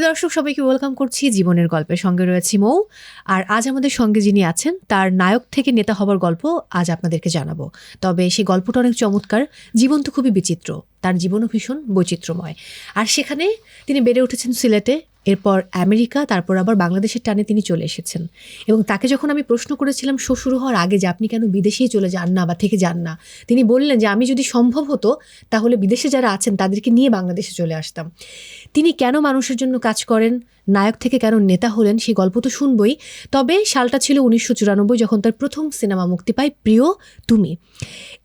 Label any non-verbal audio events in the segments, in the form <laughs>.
প্রিয় দর্শক, সবাইকে ওয়েলকাম করছি জীবনের গল্পের সঙ্গে রয়েছি মৌ। আর আজ আমাদের সঙ্গে যিনি আছেন, তার নায়ক থেকে নেতা হবার গল্প আজ আপনাদেরকে জানাব। তবে সেই গল্পটা অনেক চমৎকার জীবন তো খুবই বিচিত্র। তার জীবনও ভীষণ বৈচিত্র্যময়। আর সেখানে তিনি বেড়ে উঠেছেন সিলেটে, এরপর আমেরিকা, তারপর আবার বাংলাদেশের টানে তিনি চলে এসেছেন। এবং তাকে যখন আমি প্রশ্ন করেছিলাম, শ্বশুর হওয়ার আগে যে আপনি কেন বিদেশেই চলে যান না বা থেকে যান না? তিনি বললেন যে, আমি যদি সম্ভব হতো, তাহলে বিদেশে যারা আছেন, তাদেরকে নিয়ে বাংলাদেশে চলে আসতাম। তিনি কেন মানুষের জন্য কাজ করেন? নায়ক থেকে কেন নেতা হলেন? সেই গল্প তো শুনবই। তবে সালটা ছিল উনিশশো চুরানব্বই যখন তার প্রথম সিনেমা মুক্তি পায় প্রিয় তুমি।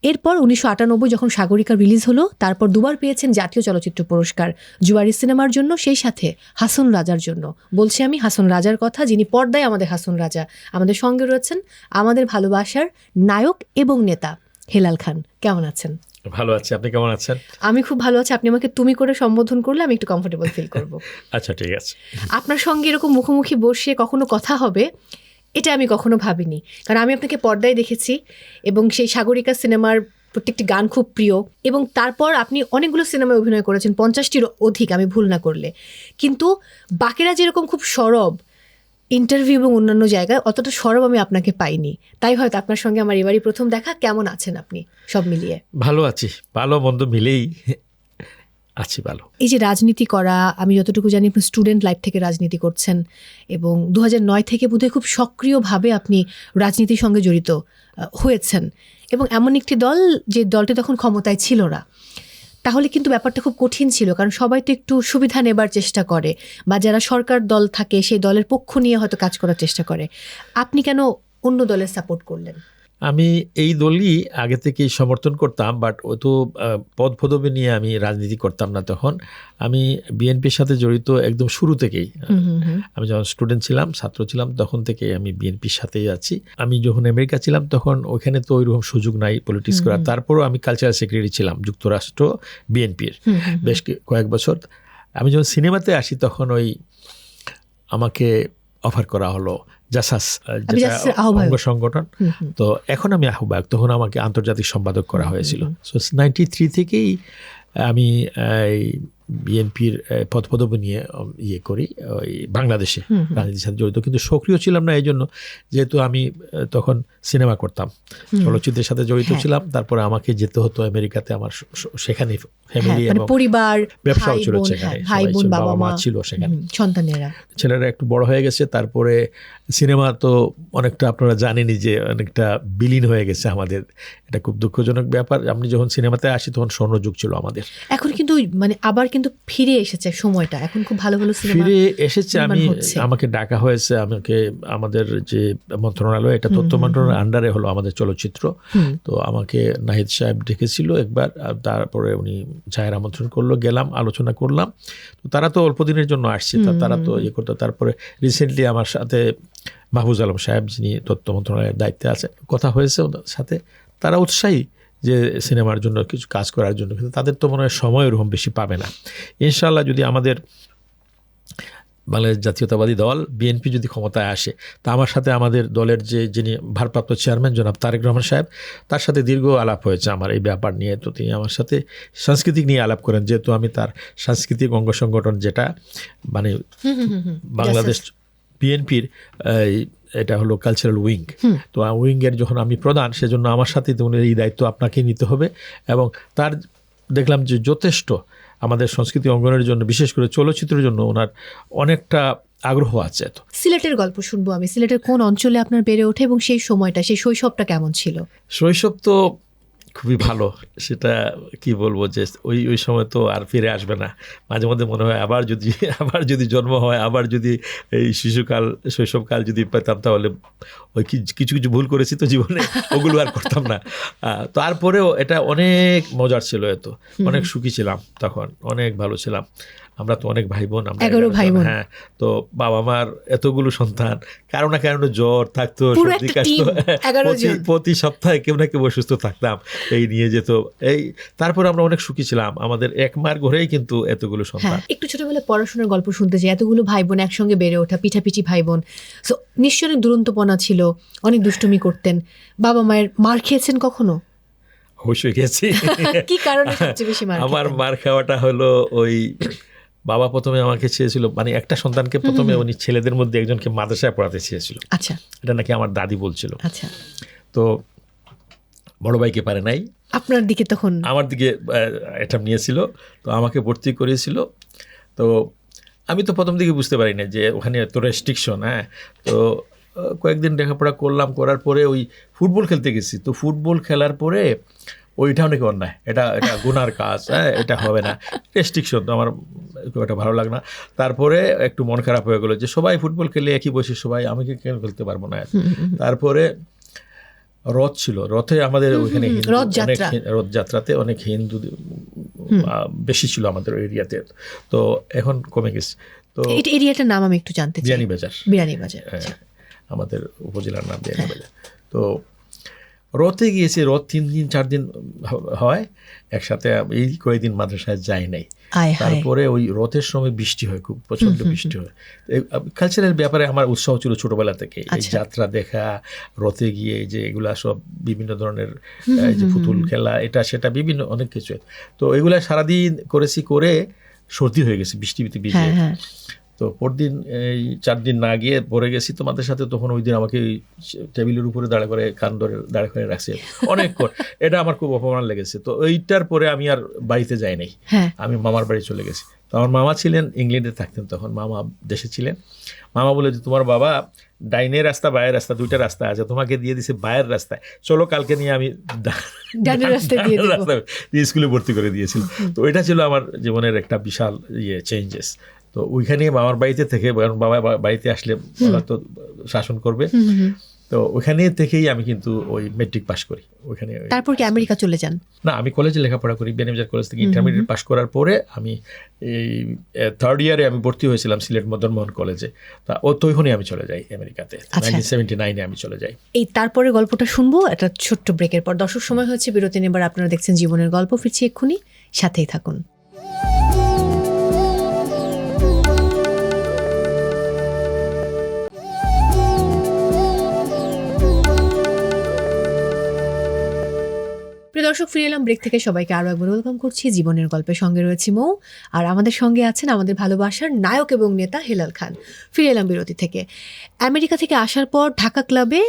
এরপর উনিশশো আটানব্বই যখন সাগরিকা রিলিজ হলো, তারপর দুবার পেয়েছেন জাতীয় চলচ্চিত্র পুরস্কার। জুয়ারি সিনেমার জন্য, সেই সাথে হাসন রাজার জন্য। বলছি আমি হাসন রাজার কথা, যিনি পর্দায় আমাদের হাসন রাজা। আমাদের সঙ্গে রয়েছেন আমাদের ভালোবাসার নায়ক এবং নেতা হেলাল খান। কেমন আছেন? ভালো আছি। আপনি কেমন আছেন? আমি খুব ভালো আছি। আপনি আমাকে তুমি করে সম্বোধন করলে আমি একটু কমফোর্টেবল ফিল করব। <laughs> আচ্ছা ঠিক আছে। আপনার সঙ্গে এরকম মুখোমুখি বসে কখনো কথা হবে এটা আমি কখনো ভাবিনি। কারণ আমি আপনাকে পর্দায় দেখেছি এবং সেই সাগরিকা সিনেমার প্রত্যেকটি গান খুব প্রিয় এবং তারপর আপনি অনেকগুলো সিনেমায় অভিনয় করেছেন পঞ্চাশটির অধিক আমি ভুল না করলে। কিন্তু বাকিরা যেরকম খুব সরব ইন্টারভিউ এবং অন্যান্য জায়গায় অতটা সরব আমি আপনাকে পাইনি। তাই হয়তো আপনার সঙ্গে আমার এবারই প্রথম দেখা। কেমন আছেন আপনি? সব মিলিয়ে। ভালো আছি। ভালো মন্দ মিলেই আছি ভালো। এই যে রাজনীতি করা আমি যতটুকু জানি আপনি স্টুডেন্ট লাইফ থেকে রাজনীতি করছেন এবং দু নয় থেকে বোধহয় খুব সক্রিয়ভাবে আপনি রাজনীতির সঙ্গে জড়িত হয়েছেন এবং এমন একটি দল যে দলটি তখন ক্ষমতায় ছিল না। তাহলে কিন্তু ব্যাপারটা খুব কঠিন ছিল, কারণ সবাই তো একটু সুবিধা নেবার চেষ্টা করে বা যারা সরকার দল থাকে সেই দলের পক্ষ নিয়ে হয়তো কাজ করার চেষ্টা করে। আপনি কেন অন্য দলের সাপোর্ট করলেন? আমি এই দলই আগে থেকেই সমর্থন করতাম বাট ও তো পদ পদবি নিয়ে আমি রাজনীতি করতাম না তখন। আমি বিএনপির সাথে জড়িত একদম শুরু থেকেই। আমি যখন স্টুডেন্ট ছিলাম ছাত্র ছিলাম তখন থেকে আমি বিএনপির সাথেই আছি। আমি যখন আমেরিকা ছিলাম তখন ওইখানে তো ওইরকম সুযোগ নাই পলিটিক্স করার। তারপরও আমি কালচারাল সেক্রেটারি ছিলাম যুক্তরাষ্ট্র বিএনপির। বেশ কয়েক বছর। আমি যখন সিনেমাতে আসি তখন ওই আমাকে অফার করা হলো। জাসাস যেটা অঙ্গ সংগঠন। তো এখন আমি আহ্বায়ক। তখন আমাকে আন্তর্জাতিক সম্পাদক করা হয়েছিল। সো নাইনটি থ্রি থেকেই আমি বিএনপির পদপদবি নিয়ে ইয়ে করি ওই বাংলাদেশে। রাজনীতির সাথে জড়িত। কিন্তু সক্রিয় ছিলাম না এই জন্য যেহেতু আমি তখন সিনেমা করতাম। চলচ্চিত্রের সাথে জড়িত হ্যাঁ। ছিলাম। তারপরে আমাকে যেতে হতো আমেরিকাতে আমার সেখানে ফ্যামিলি মানে এবং পরিবার ব্যবসাও ছিল সেখানে। হ্যাঁ, বাবা মা ছিল সেখানে। সন্তানেরা। ছেলেরা একটু বড় হয়ে গেছে। তারপরে সিনেমা তো অনেকটা আপনারা জানেনই যে অনেকটা বিলীন হয়ে গেছে আমাদের। এটা খুব দুঃখজনক ব্যাপার। আপনি যখন সিনেমাতে আসি তখন স্বর্ণযুগ ছিল আমাদের। এখন কিন্তু মানে আবার কিন্তু ফিরে এসেছে সময়টা। এখন খুব ভালো ভালো সিনেমা ফিরে এসেছে। আমি আমাকে ডাকা হয়েছে আমাকে আমাদের যে মন্ত্রণালয় এটা তথ্য মন্ত্রণালয়ের আন্ডারে হলো আমাদের চলচ্চিত্র। তো আমাকে নাহিদ সাহেব ডেকেছিল একবার তারপরে উনি ছায়ের আমন্ত্রণ করল গেলাম আলোচনা করলাম। তো তারা তো অল্প দিনের জন্য আসছে তারা তো ইয়ে করতো। তারপরে রিসেন্টলি আমার সাথে মাহবুজ আলম সাহেব যিনি তথ্য মন্ত্রণালয়ের দায়িত্বে আছে কথা হয়েছে ওদের সাথে। তারা উৎসাহী যে সিনেমার জন্য কিছু কাজ করার জন্য কিন্তু তাদের তো মনে হয় সময় ওরকম বেশি পাবে না। ইনশাল্লাহ যদি আমাদের বাংলাদেশ জাতীয়তাবাদী দল বিএনপি যদি ক্ষমতায় আসে তা আমার সাথে আমাদের দলের যে যিনি ভারপ্রাপ্ত চেয়ারম্যান জনাব তারেক রহমান সাহেব তার সাথে দীর্ঘ আলাপ হয়েছে আমার এই ব্যাপার নিয়ে। তো তিনি আমার সাথে সাংস্কৃতিক নিয়ে আলাপ করেন যেহেতু আমি তার সাংস্কৃতিক অঙ্গ সংগঠন যেটা মানে। বাংলাদেশ বিএনপির এটা হলো কালচারাল উইং তো উইংয়ের যখন আমি প্রধান সেজন্য আমার সাথে উনি এই দায়িত্ব আপনাকে নিতে হবে এবং তার দেখলাম যে যথেষ্ট আমাদের সংস্কৃতি অঙ্গনের জন্য বিশেষ করে চলচ্চিত্রের জন্য ওনার অনেকটা আগ্রহ আছে তো সিলেটের গল্প শুনব আমি। সিলেটের কোন অঞ্চলে আপনার বেড়ে ওঠে এবং সেই সময়টা সেই শৈশবটা কেমন ছিল? শৈশব তো খুবই ভালো। সেটা কি বলব যে ওই ওই সময় তো আর ফিরে আসবে না। মাঝে মধ্যে মনে হয় আবার যদি <laughs> আবার যদি জন্ম হয় আবার যদি এই শিশুকাল শৈশবকাল যদি পেতাম তাহলে ওই কিছু কিছু ভুল করেছি তো জীবনে <laughs> ওগুলো আর করতাম না। তারপরেও এটা অনেক মজার ছিল এত। অনেক সুখী ছিলাম তখন অনেক ভালো ছিলাম। আমরা তো অনেক ভাই বোন আমরা এগারো ভাই বোন। হ্যাঁ। তো বাবা মার এতগুলো সন্তান কারও না কারণে জ্বর থাকতো সর্দি কাশতো প্রতি- সপ্তাহে কেউ না কেউ অসুস্থ থাকতাম এই নিয়ে যেত। এই তারপর আমরা অনেক সুখী ছিলাম আমাদের এক মার ঘরেই কিন্তু এতগুলো হ্যাঁ সন্তান। একটু ছোটবেলায় পড়াশোনার গল্প শুনতে চাই এতগুলো ভাই বোন একসঙ্গে বেড়ে ওঠা পিঠাপিঠি ভাই বোন সো নিশ্চয়ই অনেক দুরন্তপনা ছিল অনেক দুষ্টুমি করতেন। বাবা মায়ের মার খেয়েছেন কখনো? অবশ্যই গেছি <laughs> কি কারণে সবচেয়ে বেশি মার <laughs> আমার মার খাওয়াটা হলো ওই বাবা প্রথমে আমাকে চেয়েছিল মানে একটা সন্তানকে প্রথমে উনি ছেলেদের মধ্যে একজনকে মাদ্রাসায় পড়াতে চেয়েছিল। আচ্ছা। এটা নাকি আমার দাদি বলছিল। আচ্ছা। তো বড় ভাইকে পারে নাই। আপনার দিকে তখন? আমার দিকে এটা নিয়েছিল তো আমাকে ভর্তি করেছিল তো আমি তো প্রথম দিকে বুঝতে পারি না যে ওখানে এত রেস্ট্রিকশন হ্যাঁ। তো কয়েকদিন লেখাপড়া করলাম করার পরে ওই ফুটবল খেলতে গেছি। তো ফুটবল খেলার পরে ওইটা অনেক অন্যায়? এটা এটা গুনার কাজ হ্যাঁ এটা হবে না। রেস্ট্রিকশন তো আমার খুব একটা ভালো লাগে না। তারপরে একটু মন খারাপ হয়ে গেলো যে সবাই ফুটবল খেলে একই বসে সবাই আমি কেন খেলতে পারব না? তারপরে রথ ছিল। রথে আমাদের ওইখানে অনেক রথযাত্রাতে অনেক হিন্দু বেশি ছিল আমাদের এরিয়াতে। তো এখন কমে গেছে। তো এরিয়াটার নাম আমি একটু জানতে চাই। বাজার বিরানি বাজার হ্যাঁ, আমাদের উপজেলার নাম বিয়ানি বাজার তো রথে গিয়েছে রথ তিন দিন চার দিন হয় একসাথে এই কয়েকদিন মাদ্রাসায় যাই নাই। তারপরে ওই রথের সময় বৃষ্টি হয় খুব প্রচণ্ড বৃষ্টি হয়। কালচারাল ব্যাপারে আমার উৎসাহ ছিল ছোটবেলা থেকে এই আচ্ছা। যাত্রা দেখা রথে গিয়ে যে এগুলা সব বিভিন্ন ধরনের এই যে পুতুল খেলা এটা সেটা বিভিন্ন অনেক কিছু। তো এগুলা সারাদিন করেছি করে সর্দি হয়ে গেছে বৃষ্টি ভিজে। তো পরদিন এই চার দিন না গিয়ে পরে গেছি। তোমাদের সাথে তখন ওই দিন আমাকে ওই টেবিলের উপরে দাঁড়া করে কান ধরে দাঁড়া করে রাখছে। অনেক <laughs> এটা আমার খুব অপমান লেগেছে। তো এইটার পরে আমি আর বাড়িতে যাই নাই। হ্যাঁ। আমি মামার বাড়ি চলে গেছি। তো আমার মামা ছিলেন ইংল্যান্ডে থাকতেন তখন। মামা দেশে ছিলেন। মামা বলে যে তোমার বাবা ডাইনের রাস্তা বায়ের রাস্তা দুইটা রাস্তা আছে। তোমাকে দিয়ে দিছে বায়ের রাস্তায়। চলো কালকে নিয়ে আমি <laughs> দিয়ে স্কুলে ভর্তি করে দিয়েছিল। তো এটা ছিল আমার জীবনের একটা বিশাল ইয়ে চেঞ্জেস তো ওইখানে মামার বাড়িতে থেকে কারণ বাবা বাড়িতে আসলে তো শাসন করবে। তো ওইখানে থেকেই আমি কিন্তু ওই মেট্রিক পাস করি। ওইখানে তারপর কি আমেরিকা চলে যান? না আমি কলেজে লেখাপড়া করি বেনিমজার কলেজ থেকে ইন্টারমিডিয়েট পাস করার পরে আমি এই থার্ড ইয়ারে আমি ভর্তি হয়েছিলাম সিলেট মদন মোহন কলেজে তা ও তৈখনই আমি চলে যাই আমেরিকাতে। নাইনটিন সেভেন্টি নাইনে আমি চলে যাই। এই তারপরে গল্পটা শুনব একটা ছোট্ট ব্রেকের পর। দর্শক সময় হচ্ছে বিরতি নেবার। আপনারা দেখছেন জীবনের গল্প। ফিরছি এক্ষুনি। সাথেই থাকুন। প্রিয় দর্শক ফিরে এলাম ব্রেক থেকে। সবাইকে আরও একবার ওয়েলকাম করছি। জীবনের গল্পের সঙ্গে রয়েছে মৌ। আর আমাদের সঙ্গে আছেন আমাদের ভালোবাসার নায়ক এবং নেতা হেলাল খান। ফিরে এলাম বিরতি থেকে। আমেরিকা থেকে আসার পর ঢাকা ক্লাবে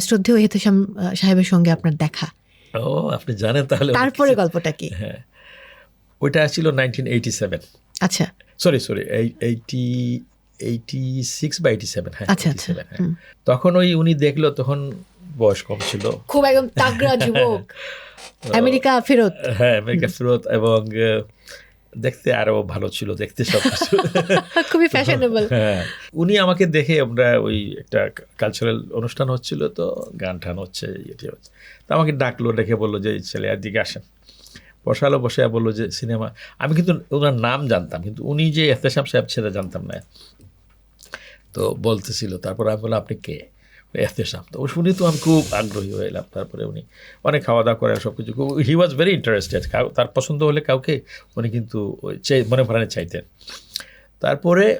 শ্রদ্ধেয় হেতেশাম সাহেবের সঙ্গে আপনার দেখা। ও আপনি জানেন তাহলে তারপরে গল্পটা কি? হ্যাঁ। ওইটা ছিল নাইনটিন এইটি সেভেন আচ্ছা। Sorry sorry eighty eighty six বা এইটি সেভেন হ্যাঁ আচ্ছা, আচ্ছা। হ্যাঁ। তখন ওই উনি দেখল তখন বয়স কম ছিল। খুব একদম তাগড়া যুবক। <laughs> আমেরিকা ফেরত। হ্যাঁ আমেরিকা ফেরত এবং দেখতে আরও ভালো ছিল দেখতে সব কিছু <laughs> খুবই ফ্যাশনেবল হ্যাঁ উনি আমাকে দেখে আমরা ওই একটা কালচারাল অনুষ্ঠান হচ্ছিল তো গান টান হচ্ছে এটি হচ্ছে। তো আমাকে ডাকলো ডেকে বলল যে ছেলে আর দিকে আসেন। বসালো বসে বলল যে সিনেমা আমি কিন্তু ওনার নাম জানতাম কিন্তু উনি যে এহতেশাম সাহেব সেটা জানতাম না। তো বলতেছিল তারপর আমি বললাম আপনি কে? এহতেশাম তো ও শুনে তো আমি খুব আগ্রহী হয়ে এলাম। তারপরে উনি অনেক খাওয়া দাওয়া করে সব কিছু হি ওয়াজ ভেরি ইন্টারেস্টেড তার পছন্দ হলে কাউকে উনি কিন্তু ওই চাই- মনে প্রাণে চাইতেন। তারপরে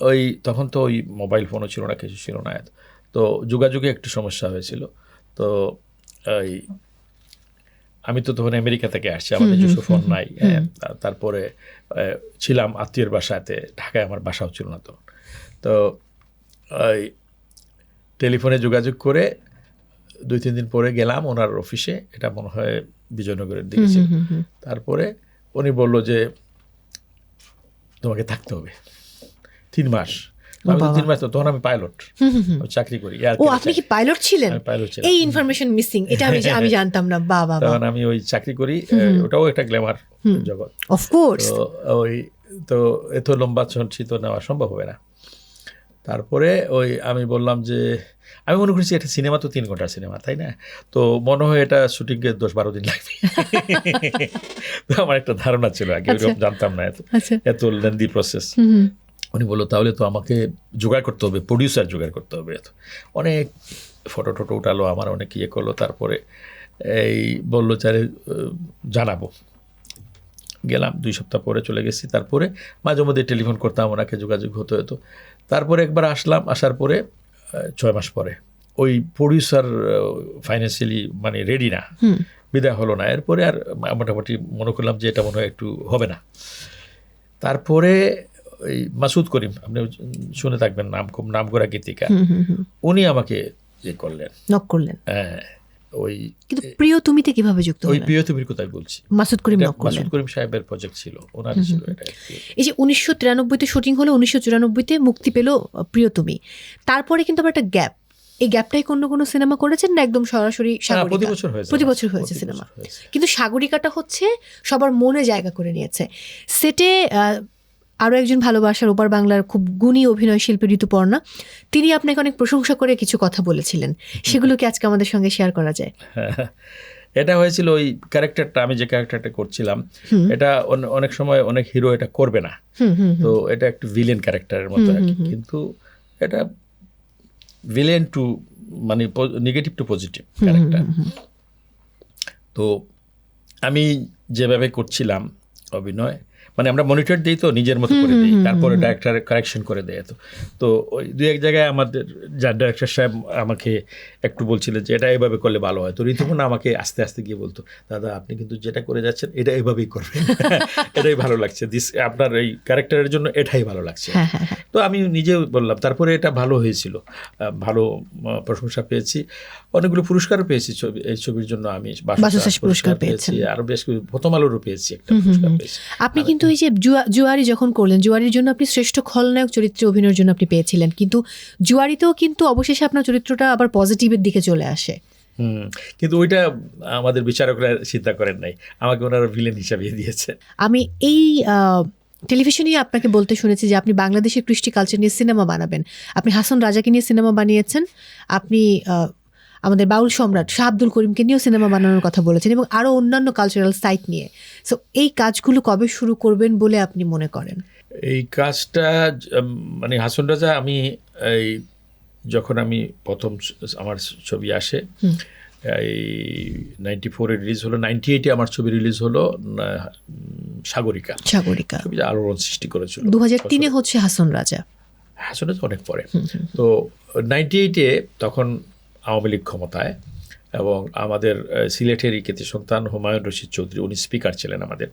ওই তখন তো ওই মোবাইল ফোনও ছিল না কিছু ছিল না এত। তো যোগাযোগে একটু সমস্যা হয়েছিল। তো ওই আমি তো তখন আমেরিকা থেকে আসছি আমার নিজস্ব ফোন নাই হ্যাঁ, তারপরে ছিলাম আত্মীয়ের বাসাতে ঢাকায় আমার বাসাও ছিল না তখন। তো ওই টেলিফোনে যোগাযোগ করে দুই তিন দিন পরে গেলাম ওনার অফিসে। এটা মনে হয় বিজয়নগরের দিকে তারপরে উনি বলল যে তোমাকে থাকতে হবে। তিন মাস। তিন মাস তো তখন আমি পাইলট চাকরি করি। ও আপনি কি পাইলট ছিলেন? পাইলট ছিলাম। এই ইনফরমেশন মিসিং এটা আমি আমি <laughs> জানতাম না। বা বাবা তখন আমি ওই চাকরি করি ওটাও একটা গ্ল্যামার জগৎ। অফকোর্স ওই তো এত লম্বা তো নেওয়া সম্ভব হবে না। তারপরে ওই আমি বললাম যে আমি মনে করছি এটা সিনেমা তো তিন ঘণ্টার সিনেমা তাই না? তো মনে হয় এটা শুটিংয়ে দশ বারো দিন লাগবে। তো আমার একটা ধারণা ছিল আগে ওইরকম জানতাম না এত আচ্ছা। এত লেন্দি প্রসেস উনি বলল তাহলে তো আমাকে জোগাড় করতে হবে প্রডিউসার জোগাড় করতে হবে এত। অনেক ফটো টটো উঠালো আমার অনেক ইয়ে করল তারপরে এই বলল চারে জানাব। গেলাম দুই সপ্তাহ পরে চলে গেছি তারপরে মাঝে মধ্যে টেলিফোন করতাম ওনাকে যোগাযোগ হতো হতো তারপরে একবার আসলাম আসার পরে ছয় মাস পরে। ওই প্রডিউসার ফাইন্যান্সিয়ালি মানে রেডি না। বিদায় হলো না। এরপরে আর মোটামুটি মনে করলাম যে এটা মনে হয় একটু হবে না। তারপরে ওই মাসুদ করিম আপনি শুনে থাকবেন নাম খুব নাম করা গীতিকা উনি আমাকে ইয়ে করলেন। নক করলেন। হ্যাঁ, ওই কিন্তু প্রিয় তুমিতে কীভাবে যুক্ত ওই হলেন প্রিয়তমীর কথাই বলছি। মাসুদ করিম মাসুদ করিম সাহেবের প্রজেক্ট ছিল ওনারই ছিল এটা এই যে উনিশশো তিরানব্বইতে শুটিং হলো উনিশশো চুরানব্বইতে মুক্তি পেল প্রিয় তুমি। তারপরে কিন্তু আবার একটা গ্যাপ। এই গ্যাপটাই অন্য কোনো সিনেমা করেছেন না একদম সরাসরি প্রতি বছর হয়েছে। প্রতি বছর হয়েছে সিনেমা। কিন্তু সাগরিকাটা হচ্ছে সবার মনে জায়গা করে নিয়েছে। সেটে আহ, আরও একজন ভালোবাসার ওপার বাংলার খুব গুণী অভিনয় শিল্পী ঋতুপর্ণা তিনি আপনাকে অনেক প্রশংসা করে কিছু কথা বলেছিলেন। সেগুলো কি আজকে আমাদের সঙ্গে শেয়ার করা যায়? <laughs> এটা হয়েছিল ওই ক্যারেক্টারটা আমি যে ক্যারেক্টারটা করছিলাম এটা অনেক সময় অনেক হিরো এটা করবে না। হুম হুম হুম। তো এটা একটু ভিলেন ক্যারেক্টারের মতো আর কি। কিন্তু এটা ভিলেন টু মানে নেগেটিভ টু পজিটিভ ক্যারেক্টার তো আমি যেভাবে করছিলাম অভিনয় মানে আমরা মনিটর দিই তো নিজের মতো করে দিই। তারপরে ডাইরেক্টর কারেকশন করে দেয় তো তো ওই দু এক জায়গায় আমাদের যার ডাইরেক্টর সাহেব আমাকে একটু বলছিলেন যে এটা এভাবে করলে ভালো হয়। তো ঋতুপর্ণা আমাকে আস্তে আস্তে গিয়ে বলতো দাদা আপনি কিন্তু যেটা করে যাচ্ছেন এটা এভাবেই করবেন। <laughs> এটাই ভালো লাগছে। দিস আপনার এই ক্যারেক্টারের জন্য এটাই ভালো লাগছে। হ্যাঁ হ্যাঁ হ্যাঁ। তো আমি নিজেও বললাম তারপরে এটা ভালো হয়েছিল। ভালো প্রশংসা পেয়েছি। অনেকগুলো পুরস্কারও পেয়েছি ছবি এই ছবির জন্য আমি পুরস্কার পেয়েছি। আরও বেশ প্রথম আলোরও পেয়েছি একটা পুরস্কার পেয়েছি। আপনি কিন্তু এই যে জুয়া- জুয়ারি যখন করলেন জুয়ারির জন্য আপনি শ্রেষ্ঠ খলনায়ক চরিত্রে অভিনয়ের জন্য আপনি পেয়েছিলেন। কিন্তু জুয়ারিতেও কিন্তু অবশেষে আপনার চরিত্রটা আবার পজিটিভের দিকে চলে আসে। কিন্তু ওইটা আমাদের বিচারকরা চিন্তা করেন নাই। আমাকে ওনারা ভিলেন হিসাবে দিয়েছে। আমি এই টেলিভিশনে আপনাকে বলতে শুনেছি যে আপনি বাংলাদেশের কৃষ্টি কালচার নিয়ে সিনেমা বানাবেন। আপনি হাসান রাজাকে নিয়ে সিনেমা বানিয়েছেন। আপনি আমাদের বাউল সম্রাট শাহ আব্দুল করিমকে নিয়েও সিনেমা বানানোর কথা বলেছেন এবং আরও অন্যান্য কালচারাল সাইট নিয়ে। সো এই কাজগুলো কবে শুরু করবেন বলে আপনি মনে করেন? এই কাজটা মানে হাসন রাজা আমি এই যখন আমি প্রথম আমার ছবি আসে এই নাইনটি ফোরে রিলিজ হলো নাইনটি এইটে আমার ছবি রিলিজ হলো সাগরিকা। সাগরিকা। ছবি আলোড়ন সৃষ্টি করেছিল। দু হাজার তিনে হচ্ছে হাসন রাজা। হাসন রাজা অনেক পরে। তো নাইনটি এইটে তখন আওয়ামী লীগ ক্ষমতায় এবং আমাদের সিলেটের ইকেতি সন্তান হুমায়ুন রশিদ চৌধুরী উনি স্পিকার ছিলেন আমাদের।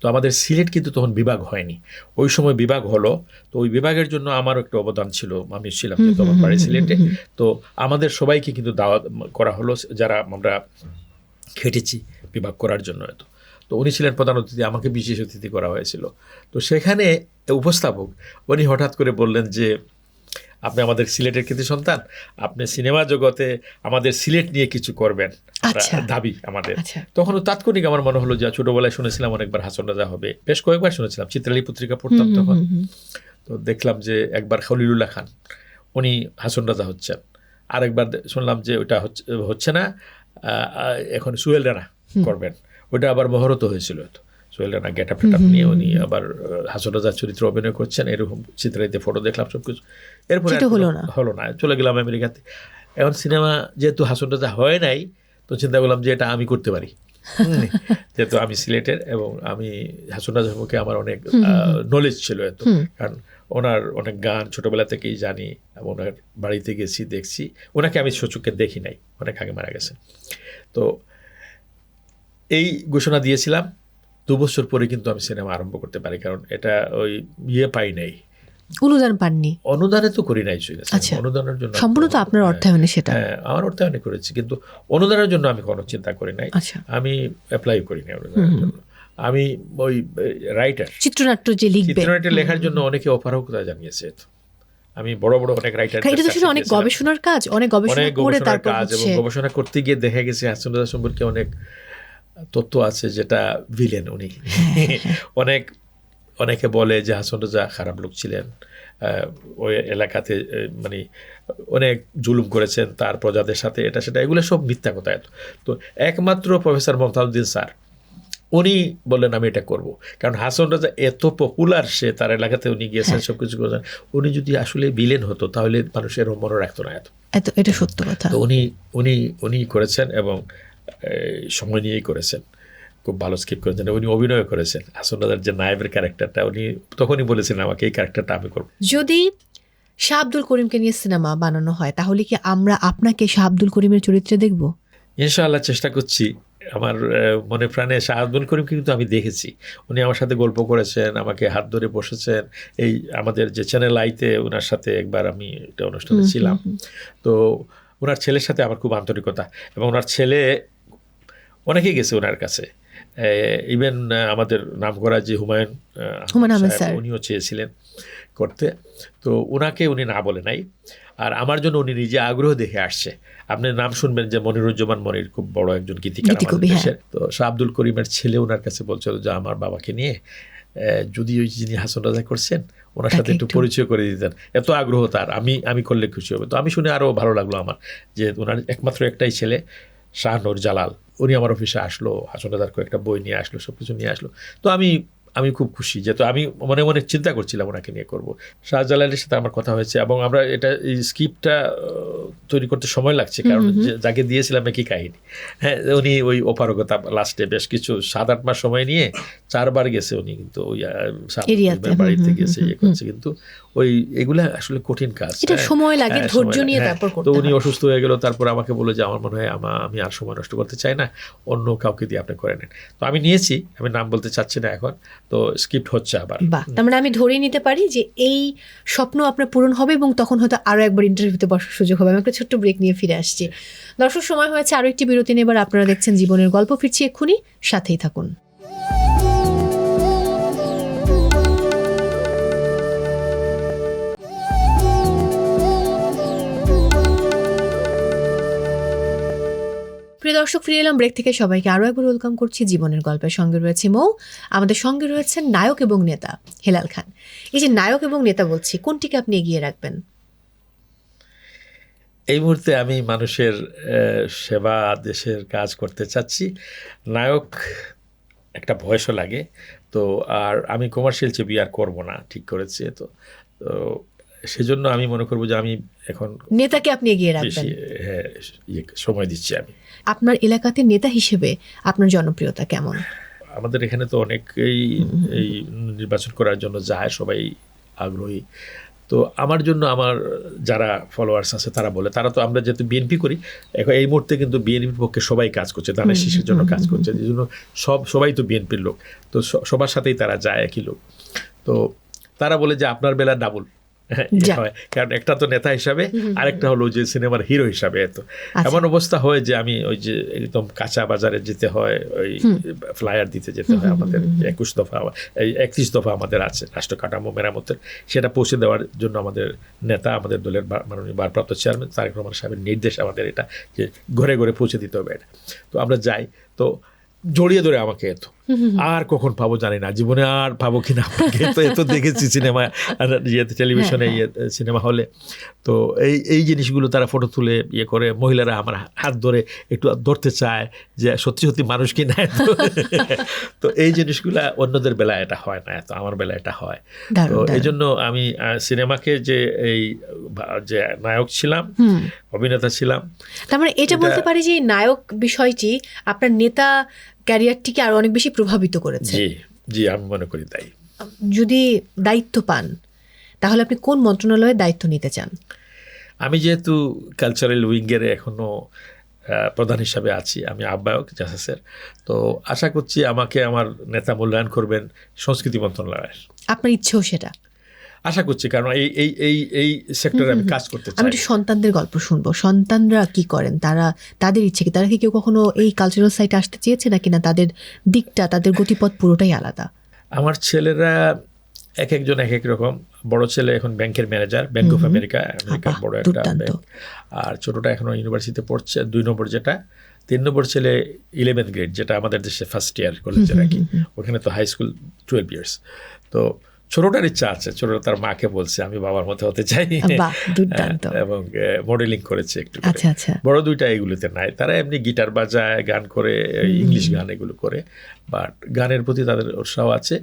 তো আমাদের সিলেট কিন্তু তখন বিভাগ হয়নি। ওই সময় বিভাগ হলো তো ওই বিভাগের জন্য আমারও একটা অবদান ছিল। আমি ছিলাম আমার বাড়ি সিলেটে। তো আমাদের সবাইকে কিন্তু দাওয়াত করা হলো যারা আমরা খেটেছি বিভাগ করার জন্য এত। তো উনি ছিলেন প্রধান অতিথি আমাকে বিশেষ অতিথি করা হয়েছিল। তো সেখানে উপস্থাপক উনি হঠাৎ করে বললেন যে আপনি আমাদের সিলেটের কৃতি সন্তান আপনি সিনেমা জগতে আমাদের সিলেট নিয়ে কিছু করবেন। আচ্ছা। দাবি আমাদের। আচ্ছা। তখন তাৎক্ষণিক আমার মনে হলো যে ছোটবেলায় শুনেছিলাম অনেকবার হাসন রাজা হবে। বেশ কয়েকবার শুনেছিলাম চিত্রালী পত্রিকা পড়তাম তখন। তো দেখলাম যে একবার খলিলুল্লাহ খান উনি হাসন রাজা হচ্ছেন। আরেকবার শুনলাম যে ওটা হচ্ছে হচ্ছে না এখন সুহেল রানা করবেন। ওটা আবার মহরত হয়েছিল। তো সোহেল রানা গেটা ফেটা নিয়ে উনি আবার আহ, হাসন রাজার চরিত্র অভিনয় করছেন। এরকম চিত্রাইতে ফটো দেখলাম সব কিছু এরপরে হলো না। হলো না। চলে গেলাম আমেরিকাতে। এখন সিনেমা যেহেতু হাসন রাজা হয় নাই তো চিন্তা করলাম যে এটা আমি করতে পারি। <laughs> যেহেতু আমি সিলেটের এবং আমি হাসন রাজা সম্পর্কে আমার অনেক নলেজ ছিল এত। কারণ ওনার অনেক গান ছোটবেলা থেকেই জানি এবং ওনার বাড়িতে গেছি দেখছি। ওনাকে আমি সচুকে দেখি নাই। অনেক আগে মারা গেছে। তো এই ঘোষণা দিয়েছিলাম। দু বছর পরে কিন্তু আমি সিনেমা আরম্ভ করতে পারি কারণ এটা ওই ইয়ে পাই নাই। অনুদান পাননি? অনুদানে তো করি নাই আচ্ছা। অনুদানের জন্য সম্পূর্ণ তো আপনার অর্থায়নে সেটা। হ্যাঁ আমার অর্থায়নে করেছি কিন্তু অনুদানের জন্য আমি কোনো চিন্তা করি নাই। আচ্ছা। আমি অ্যাপ্লাই করি নাই অনুদানের জন্য। আমি ওই রাইটার চিত্রনাট্য যে লিখবে। চিত্রনাট্য লেখার জন্য অনেকে অপারগতা জানিয়েছে। আমি বড় বড় অনেক রাইটার এটা তো অনেক গবেষণার কাজ অনেক গবেষণা করে তারপর কাজ এবং হচ্ছে গবেষণা করতে গিয়ে দেখা গেছে হাসনুল্লাহ সম্পর্কে অনেক তথ্য আছে যেটা ভিলেন উনি। <laughs> অনেক অনেকে বলে যে হাসন রাজা খারাপ লোক ছিলেন। ওই এলাকাতে মানে অনেক জুলুম করেছেন তার প্রজাদের সাথে এটা সেটা এগুলো সব মিথ্যা কথা এত। তো একমাত্র প্রফেসর মমতাজুদ্দিন স্যার উনি বললেন আমি এটা করব। কারণ হাসন রাজা এত পপুলার সে তার এলাকাতে উনি গিয়েছেন সব কিছু করেছেন। উনি যদি আসলে ভিলেন হতো তাহলে মানুষের মনে রাখতো না এত। এত এটা সত্য কথা। উনি উনি উনি করেছেন এবং সময় নিয়েই করেছেন। খুব ভালো স্কিপ করেছেন। উনি অভিনয় করেছেন। হাসন রাজার যে নায়েবের ক্যারেক্টারটা উনি তখনই বলেছেন আমাকে এই ক্যারেক্টারটা আমি করব। যদি শাহ আব্দুল করিমকে নিয়ে সিনেমা বানানো হয় তাহলে কি আমরা আপনাকে শাহ আব্দুল করিমের চরিত্রে দেখব? ইনশাআল্লাহ চেষ্টা করছি। আমার মনে প্রাণে শাহ আব্দুল করিমকে কিন্তু আমি দেখেছি। উনি আমার সাথে গল্প করেছেন আমাকে হাত ধরে বসেছেন। এই আমাদের যে চ্যানেল আইতে ওনার সাথে একবার আমি একটা অনুষ্ঠানে ছিলাম। তো ওনার ছেলের সাথে আমার খুব আন্তরিকতা এবং ওনার ছেলে অনেকেই গেছে ওনার কাছে। ইভেন আমাদের নাম করা যে হুমায়ুন উনিও চেয়েছিলেন করতে। তো ওনাকে উনি না বলে নাই। আর আমার জন্য উনি নিজে আগ্রহ দেখে আসছে। আপনি নাম শুনবেন যে মনিরুজ্জামান মনির খুব বড় একজন গীতিকার আমাদের হ্যাঁ। দেশের। তো শাহ আব্দুল করিমের ছেলে ওনার কাছে বলছিল যে আমার বাবাকে নিয়ে যদি ওই যিনি হাসন রাজা করছেন ওনার সাথে একটু পরিচয় করে দিতেন। এত আগ্রহ তার। আমি আমি করলে খুশি হবে। তো আমি শুনে আরও ভালো লাগল আমার যে ওনার একমাত্র একটাই ছেলে শাহ নূর জালাল। উনি আমার অফিসে আসলো, হাসনাদার কয়েকটা বই নিয়ে আসলো সব কিছু নিয়ে আসলো। তো আমি আমি খুব খুশি যেহেতু আমি মনে মনে চিন্তা করছিলাম ওনাকে নিয়ে করব। শাহজালালের সাথে আমার কথা হয়েছে এবং আমরা এটা এই স্ক্রিপ্টটা তৈরি করতে সময় লাগছে কারণ যাকে দিয়েছিলাম একই কাহিনী। হ্যাঁ উনি ওই অপারগতা লাস্টে বেশ কিছু সাত আট মাস সময় নিয়ে চারবার গেছে উনি কিন্তু ওই বাড়িতে গেছে ইয়ে করছে কিন্তু ওই এগুলা আসলে কঠিন কাজ। এটা হ্যাঁ। সময় লাগে হ্যাঁ, ধৈর্য নিয়ে হ্যাঁ। তারপর করতে তো উনি অসুস্থ হয়ে গেল তারপর আমাকে বলে যে আমার মনে হয় আমা- আমি আর সময় নষ্ট করতে চাই না অন্য কাউকে দিয়ে আপনি করে নেন। তো আমি নিয়েছি আমি নাম বলতে চাচ্ছি না এখন তো স্কিপ্ট হচ্ছে আবার। বাহ, তার মানে আমি ধরেই নিতে পারি যে এই স্বপ্ন আপনার পূরণ হবে এবং তখন হয়তো আরও একবার ইন্টারভিউতে বসার সুযোগ হবে। আমি একটা ছোট্ট ব্রেক নিয়ে ফিরে আসছি। দর্শক, সময় হয়েছে আরও একটি বিরতি নেবার আপনারা দেখছেন জীবনের গল্প। ফিরছি এক্ষুনি, সাথেই থাকুন। প্রিয় দর্শক, ফিরে এলাম ব্রেক থেকে। সবাইকে আরও একবার ওয়েলকাম করছি জীবনের গল্পের সঙ্গে রয়েছে মৌ। আমাদের সঙ্গে রয়েছেন নায়ক এবং নেতা হেলাল খান। এই যে নায়ক এবং নেতা বলছি, কোনটিকে আপনি এগিয়ে রাখবেন? এই মুহূর্তে আমি মানুষের সেবা, দেশের কাজ করতে চাচ্ছি। নায়ক একটা বয়সও লাগে, তো আর আমি কমার্শিয়াল ছবি আর করব না, ঠিক করেছি তো। তো সেজন্য আমি মনে করব যে আমি এখন নেতাকে আপনি এগিয়ে রাখবেন। হ্যাঁ, ইয়ে সময় দিচ্ছি আমি। আপনার এলাকাতে নেতা হিসেবে আপনার জনপ্রিয়তা কেমন? আমাদের এখানে তো অনেকেই এই নির্বাচন করার জন্য যায় সবাই আগ্রহী। তো আমার জন্য আমার যারা ফলোয়ার্স আছে তারা বলে তারা তো আমরা যেহেতু বিএনপি করি এখন এই মুহূর্তে কিন্তু বিএনপির পক্ষে সবাই কাজ করছে তারা শিশুর জন্য কাজ করছে। এই জন্য সব সবাই তো বিএনপির লোক। তো সবার সাথেই তারা যায় একই লোক। তো তারা বলে যে আপনার বেলা ডাবল। <laughs> কারণ একটা তো নেতা হিসাবে আরেকটা হলো যে সিনেমার হিরো হিসাবে এত। আচ্ছা। এমন অবস্থা হয় যে আমি ওই যে একদম কাঁচা বাজারে যেতে হয় ওই ফ্লায়ার দিতে যেতে হয় আমাদের। একুশ দফা এই একত্রিশ দফা আমাদের আছে রাষ্ট্র কাঠামো মেরামতের। সেটা পৌঁছে দেওয়ার জন্য আমাদের নেতা আমাদের দলের মাননীয় ভারপ্রাপ্ত চেয়ারম্যান তারেক রহমান সাহেবের নির্দেশ আমাদের এটা যে ঘরে ঘরে পৌঁছে দিতে হবে এটা। তো আমরা যাই। তো জড়িয়ে ধরে আমাকে এত। আর কখন পাবো জানি না। জীবনে আর পাবো কিনা আপনাকে তো এত দেখেছি সিনেমা ইয়েতে টেলিভিশনে ইয়ে সিনেমা হলে। তো এই এই জিনিসগুলো তারা ফটো তুলে ইয়ে করে মহিলারা আমার হাত ধরে একটু ধরতে চায় যে সত্যি সত্যি মানুষ কি না <laughs> তো এই জিনিসগুলো অন্যদের বেলায় এটা হয় না এত আমার বেলায় এটা হয়। তো এই জন্য আমি সিনেমাকে যে এই যে নায়ক ছিলাম অভিনেতা ছিলাম তার মানে এটা- বলতে পারি যে নায়ক বিষয়টি আপনার নেতা ক্যারিয়ারটিকে আরও অনেক বেশি প্রভাবিত করেছে। জি জি আমি মনে করি তাই। যদি দায়িত্ব পান তাহলে আপনি কোন মন্ত্রণালয়ে দায়িত্ব নিতে চান? আমি যেহেতু কালচারাল উইঙ্গের এখনও প্রধান হিসাবে আছি আমি আহ্বায়ক জাসাসের। তো আশা করছি আমাকে আমার নেতা মূল্যায়ন করবেন সংস্কৃতি মন্ত্রণালয়ের। আপনার ইচ্ছেও সেটা। আশা করছি কারণ এই এই এই এই সেক্টরে আমি কাজ করতে চাই। আমি একটু সন্তানদের গল্প শুনব। সন্তানরা কি করেন? তারা তাদের ইচ্ছে কি তারা কি কেউ কখনো এই কালচারাল সাইটে আসতে চেয়েছে নাকি না? তাদের দিকটা তাদের গতিপথ পুরোটাই আলাদা। আমার ছেলেরা এক একজন এক এক রকম। বড় ছেলে এখন ব্যাংকের ম্যানেজার ব্যাংক অফ আমেরিকা আমেরিকার বড় একটা ব্যাংক আর ছোটটা এখনও ইউনিভার্সিটিতে পড়ছে দুই নম্বর যেটা। তিন নম্বর ছেলে ইলেভেন গ্রেড যেটা আমাদের দেশে ফার্স্ট ইয়ার কলেজে রাখি ওখানে তো হাই স্কুল টুয়েলভ ইয়ার্স তো ছোটটার ইচ্ছা আছে ছোটটা তার মাকে বলছে আমি বাবার মতো হতে চাই। দুর্দান্ত। এবং মডেলিং করেছে একটু আচ্ছা আচ্ছা। বড় দুইটা এগুলোতে নাই। তারা এমনি গিটার বাজায় গান করে ইংলিশ গান এগুলো করে। বাট গানের প্রতি তাদের উৎসাহ আছে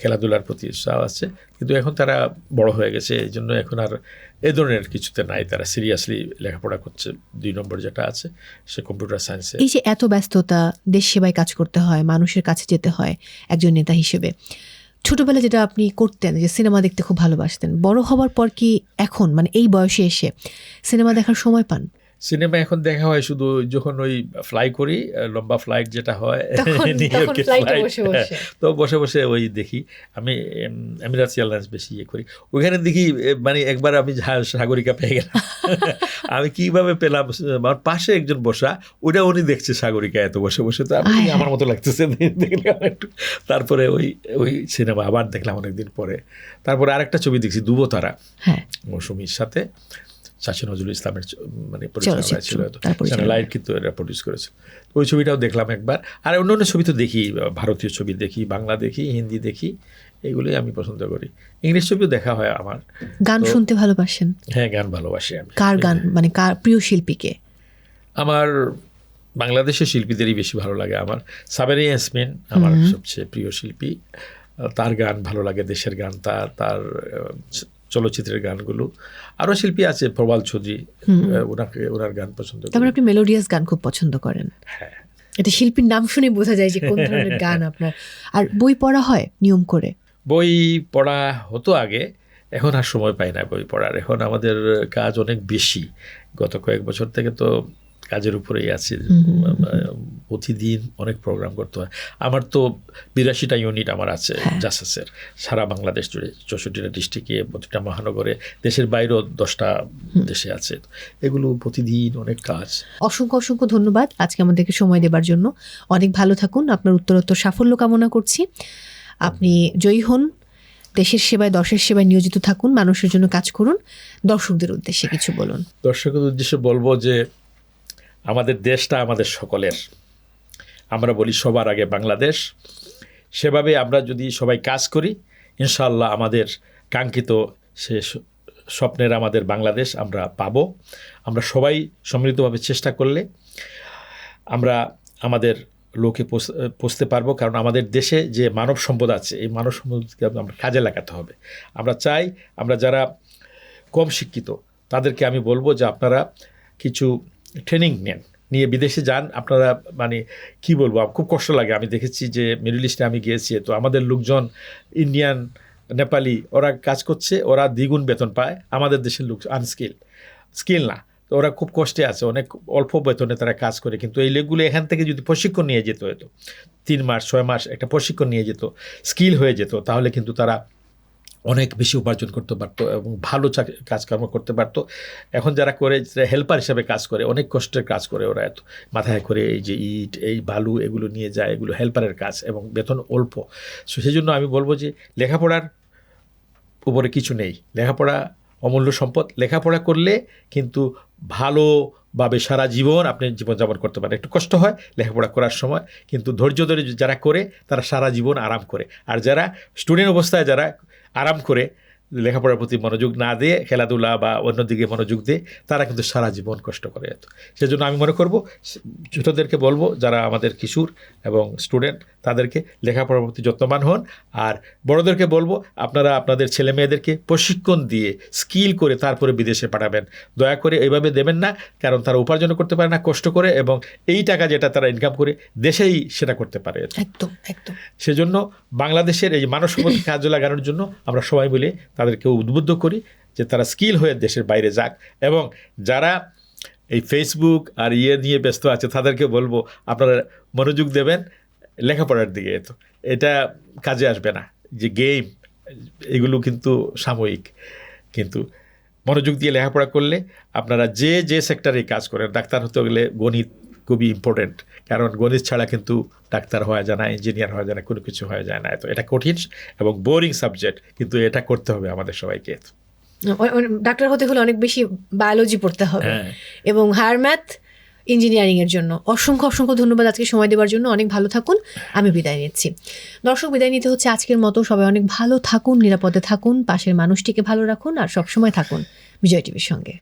খেলাধুলার প্রতি উৎসাহ আছে। কিন্তু এখন তারা বড় হয়ে গেছে এই জন্য এখন আর এ ধরনের কিছুতে নাই। তারা সিরিয়াসলি লেখাপড়া করছে দুই নম্বর যেটা আছে সে কম্পিউটার সায়েন্সে এই যে এত ব্যস্ততা দেশ সেবায় কাজ করতে হয় মানুষের কাছে যেতে হয় একজন নেতা হিসেবে। ছোটবেলায় যেটা আপনি করতেন, যে সিনেমা দেখতে খুব ভালোবাসতেন, বড় হবার পর কি এখন মানে এই বয়সে এসে সিনেমা দেখার সময় পান? সিনেমা এখন দেখা হয় শুধু যখন ওই ফ্লাই করি লম্বা ফ্লাইট যেটা হয় নিউ ইয়র্কের ফ্লাইটে তো বসে বসে ওই দেখি। আমি এমিরাটস এয়ারলাইন্স বেশি ইয়ে করি। ওইখানে দেখি মানে একবার আমি সাগরিকা পেয়ে গেলাম। <laughs> আমি কীভাবে পেলাম? আমার পাশে একজন বসা ওটা উনি দেখছে সাগরিকা এত বসে বসে। তো আমি আমার মতো লাগতেছে দেখলাম একটু। তারপরে ওই ওই সিনেমা আবার দেখলাম অনেকদিন পরে। তারপরে আরেকটা ছবি দেখছি দুবতারা। হ্যাঁ। মৌসুমীর সাথে। চাষি নজরুল ইসলামের মানে পরিচালনা ছিল আইট কিন্তু এরা প্রডিউস করেছে। ওই ছবিটাও দেখলাম একবার। আর অন্য অন্য ছবি তো দেখি ভারতীয় ছবি দেখি বাংলা দেখি হিন্দি দেখি এগুলোই আমি পছন্দ করি। ইংলিশ ছবিও দেখা হয় আমার। গান শুনতে ভালোবাসেন? হ্যাঁ গান ভালোবাসি আমি। কার গান? মানে কার প্রিয় শিল্পীকে? আমার বাংলাদেশের শিল্পীদেরই বেশি ভালো লাগে। আমার সাবেরি ইয়াসমিন আমার সবচেয়ে প্রিয় শিল্পী। তার গান ভালো লাগে দেশের গান তার তার চলচ্চিত্রের গানগুলো। আরও শিল্পী আছে প্রবাল চৌধুরী ওনাকে ওনার গান পছন্দ তারপর আপনি মেলোডিয়াস গান খুব পছন্দ করেন। হ্যাঁ। এটা শিল্পীর নাম শুনে বোঝা যায় যে কোন ধরনের <laughs> গান আপনার। আর বই পড়া হয় নিয়ম করে? বই পড়া হতো আগে এখন আর সময় পাই না বই পড়ার। এখন আমাদের কাজ অনেক বেশি। গত কয়েক বছর থেকে তো কাজের উপরেই আছি। প্রতিদিন অনেক প্রোগ্রাম করতে হয়। আমার তো বিরাশিটা ইউনিট আমার আছে হ্যাঁ। জাসাসের। সারা বাংলাদেশ জুড়ে চৌষট্টিটা ডিস্ট্রিক্টে প্রতিটা মহানগরে। দেশের বাইরেও দশটা দেশে আছে। এগুলো প্রতিদিন অনেক কাজ। অসংখ্য অসংখ্য ধন্যবাদ আজকে আমাদেরকে সময় দেবার জন্য। অনেক ভালো থাকুন। আপনার উত্তরোত্তর সাফল্য কামনা করছি। আপনি জয়ী হন। দেশের সেবায় দশের সেবায় নিয়োজিত থাকুন। মানুষের জন্য কাজ করুন। দর্শকদের উদ্দেশ্যে কিছু বলুন। দর্শকদের উদ্দেশ্যে বলব যে আমাদের দেশটা আমাদের সকলের। আমরা বলি সবার আগে বাংলাদেশ। সেভাবে আমরা যদি সবাই কাজ করি ইনশাল্লাহ আমাদের কাঙ্ক্ষিত সে স্বপ্নের আমাদের বাংলাদেশ আমরা পাবো। আমরা সবাই সম্মিলিতভাবে চেষ্টা করলে আমরা আমাদের লোকে পৌঁছতে পারব, কারণ আমাদের দেশে যে মানব সম্পদ আছে, এই মানব সম্পদকে আমরা কাজে লাগাতে হবে। আমরা চাই আমরা যারা কম শিক্ষিত, তাদেরকে আমি বলব যে আপনারা কিছু ট্রেনিং নেন। নিয়ে বিদেশে যান। আপনারা মানে কি বলব খুব কষ্ট লাগে। আমি দেখেছি যে মিডল ইস্টে আমি গিয়েছি, তো আমাদের লোকজন, ইন্ডিয়ান, নেপালি, ওরা কাজ করছে, ওরা দ্বিগুণ বেতন পায়। আমাদের দেশের লোক আনস্কিল স্কিল না। তো ওরা খুব কষ্টে আছে। অনেক অল্প বেতনে তারা কাজ করে। কিন্তু এই লোকগুলো এখান থেকে যদি প্রশিক্ষণ নিয়ে যেত হতো তিন মাস, ছয় মাস একটা প্রশিক্ষণ নিয়ে যেত স্কিল হয়ে যেত, তাহলে কিন্তু তারা অনেক বেশি উপার্জন করতে পারতো এবং ভালো কাজকর্ম করতে পারতো। এখন যারা করে হেল্পার হিসাবে কাজ করে, অনেক কষ্টের কাজ করে ওরা এত। মাথায় করে এই যে ইট, এই বালু এগুলো নিয়ে যায়, এগুলো হেল্পারের কাজ এবং বেতন অল্প। সো সেই জন্য আমি বলব যে লেখাপড়ার উপরে কিছু নেই। লেখাপড়া অমূল্য সম্পদ। লেখাপড়া করলে কিন্তু ভালোভাবে সারা জীবন আপনি জীবনযাপন করতে পারেন। একটু কষ্ট হয় লেখাপড়া করার সময়, কিন্তু ধৈর্য ধরে যারা করে, তারা সারা জীবন আরাম করে। আর যারা স্টুডেন্ট অবস্থায়, যারা আরাম করে লেখাপড়ার প্রতি মনোযোগ না দিয়ে খেলাধুলা বা অন্যদিকে মনোযোগ দিয়ে তারা কিন্তু সারা জীবন কষ্ট করে যেত সেজন্য আমি মনে করব ছোটদেরকে বলব যারা আমাদের কিশোর এবং স্টুডেন্ট তাদেরকে লেখাপড়ার প্রতি যত্নবান হন। আর বড়দেরকে বলব আপনারা আপনাদের ছেলে মেয়েদেরকে প্রশিক্ষণ দিয়ে স্কিল করে তারপরে বিদেশে পাঠাবেন। দয়া করে এইভাবে দেবেন না কারণ তারা উপার্জন করতে পারে না কষ্ট করে এবং এই টাকা যেটা তারা ইনকাম করে দেশেই সেটা করতে পারে একদম একদম। সেজন্য বাংলাদেশের এই মানব কাজে লাগানোর জন্য আমরা সবাই মিলে তাদেরকে উদ্বুদ্ধ করি যে তারা স্কিল হয়ে দেশের বাইরে যাক এবং যারা এই ফেসবুক আর ইয়ে নিয়ে ব্যস্ত আছে তাদেরকে বলব, আপনারা মনোযোগ দেবেন লেখাপড়ার দিকে। তো এটা কাজে আসবে না যে গেম এগুলো কিন্তু সাময়িক। কিন্তু মনোযোগ দিয়ে লেখাপড়া করলে আপনারা যে যে সেক্টরে কাজ করেন, ডাক্তার হতে গেলে গণিত খুবই ইম্পর্টেন্ট কারণ গণিত ছাড়া কিন্তু ডাক্তার হওয়া যায় না ইঞ্জিনিয়ার হওয়া যায় না কোনো কিছু হওয়া যায় না। তো এটা কঠিন এবং বোরিং সাবজেক্ট কিন্তু এটা করতে হবে আমাদের সবাইকে। ডাক্তার হতে হলে অনেক বেশি বায়োলজি পড়তে হবে হ্যাঁ। এবং হায়ার ম্যাথ ইঞ্জিনিয়ারিং এর জন্য। অসংখ্য অসংখ্য ধন্যবাদ আজকে সময় দেওয়ার জন্য। অনেক ভালো থাকুন আমি বিদায় নিচ্ছি। দর্শক বিদায় নিতে হচ্ছে আজকের মতো। সবাই অনেক ভালো থাকুন নিরাপদে থাকুন পাশের মানুষটিকে ভালো রাখুন আর সবসময় থাকুন বিজয় টিভির সঙ্গে।